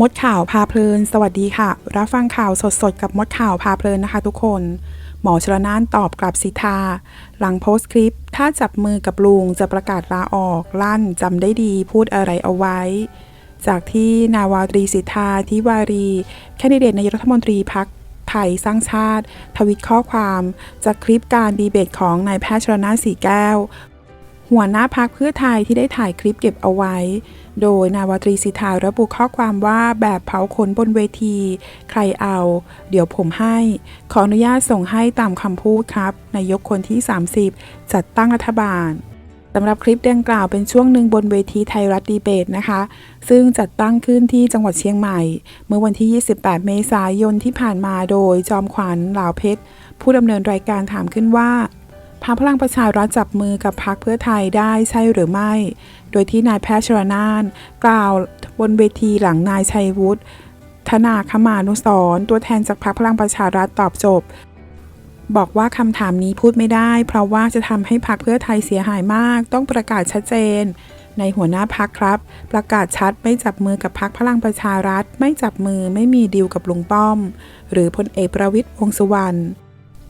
มดข่าวพาเพลิน สวัสดีค่ะ รับฟังข่าวสดๆ กับมดข่าวพาเพลินนะคะทุกคน หมอชลนานตอบกลับสิทธาหลังโพสต์คลิป ถ้าจับมือกับลุงจะประกาศลาออก ลั่นจำได้ดีพูดอะไรเอาไว้ จากที่นาวาตรีสิทธาทิวารี แคนดิเดตนายกรัฐมนตรีพักไทยสร้างชาติ ทวิตข้อความจากคลิปการดีเบตของนายแพทย์ชลนานสีแก้ว หัวหน้าพักเพื่อไทยที่ได้ถ่ายคลิปเก็บเอาไว้ โดยนาวตรีสิทธาระบุข้อความว่าแบบเผาขนบนเวที ใครเอา เดี๋ยวผมให้ ขออนุญาตส่งให้ตามคำพูดครับนายกคนที่ 30 จัดตั้งรัฐบาลสำหรับคลิปดังกล่าวเป็นช่วงหนึ่งบนเวทีไทยรัฐดีเบตนะคะ ซึ่งจัดตั้งขึ้นที่จังหวัดเชียงใหม่ เมื่อวันที่ 28 เมษายนที่ผ่านมาโดยจอมขวัญเหลาเพชร ผู้ดำเนินรายการถามขึ้นว่า พรรคพลังประชารัฐจับมือกับพรรคเพื่อไทยได้ใช่หรือไม่ โดยที่นายแพทย์ชรนาน กล่าวบนเวทีหลังนายชัยวุฒิธนาคมานุสร์ตัวแทนจากพรรคพลังประชารัฐตอบจบ บอกว่าคำถามนี้พูดไม่ได้ เพราะว่าจะทำให้พรรคเพื่อไทยเสียหายมาก ต้องประกาศชัดเจน ในหัวหน้าพักครับ ประกาศชัดไม่จับมือกับพักพลังประชารัฐ ไม่จับมือไม่มีดีลกับลุงป้อม หรือพลเอกประวิตยวงษ์สุวรรณ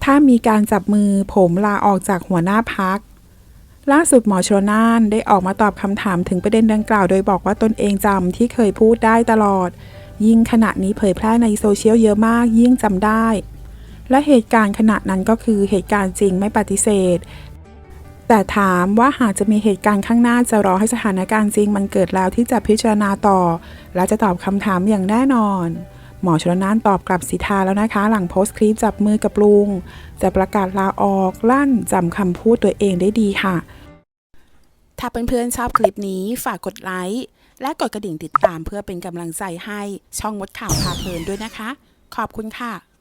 ถ้ามีการจับมือผมลาออกจากหัวหน้าพัก ล่าสุดหมอชลนานได้ออกมาตอบคำถามถึงประเด็นดังกล่าว โดยบอกว่าตนเองจำที่เคยพูดได้ตลอด ยิ่งขณะนี้เผยแพร่ในโซเชียลเยอะมากยิ่งจำได้ และเหตุการณ์ขณะนั้นก็คือเหตุการณ์จริงไม่ปฏิเสธ แต่ถามว่าหากจะมีเหตุการณ์ข้างหน้าจะรอให้สถานการณ์จริงมันเกิดแล้วที่จะพิจารณาต่อ และจะตอบคำถามอย่างแน่นอน หมอชลนานตอบกลับสิทาแล้วนะคะ หลังโพสต์คลิปจับมือกับลุง จะประกาศลาออกลั่นจำคำพูดตัวเองได้ดีค่ะ ถ้าเพื่อนๆชอบคลิปนี้ฝากกดไลค์และกดกระดิ่งติดตามเพื่อเป็นกำลังใจให้ช่องมดข่าวพาเพลินด้วยนะคะ ขอบคุณค่ะ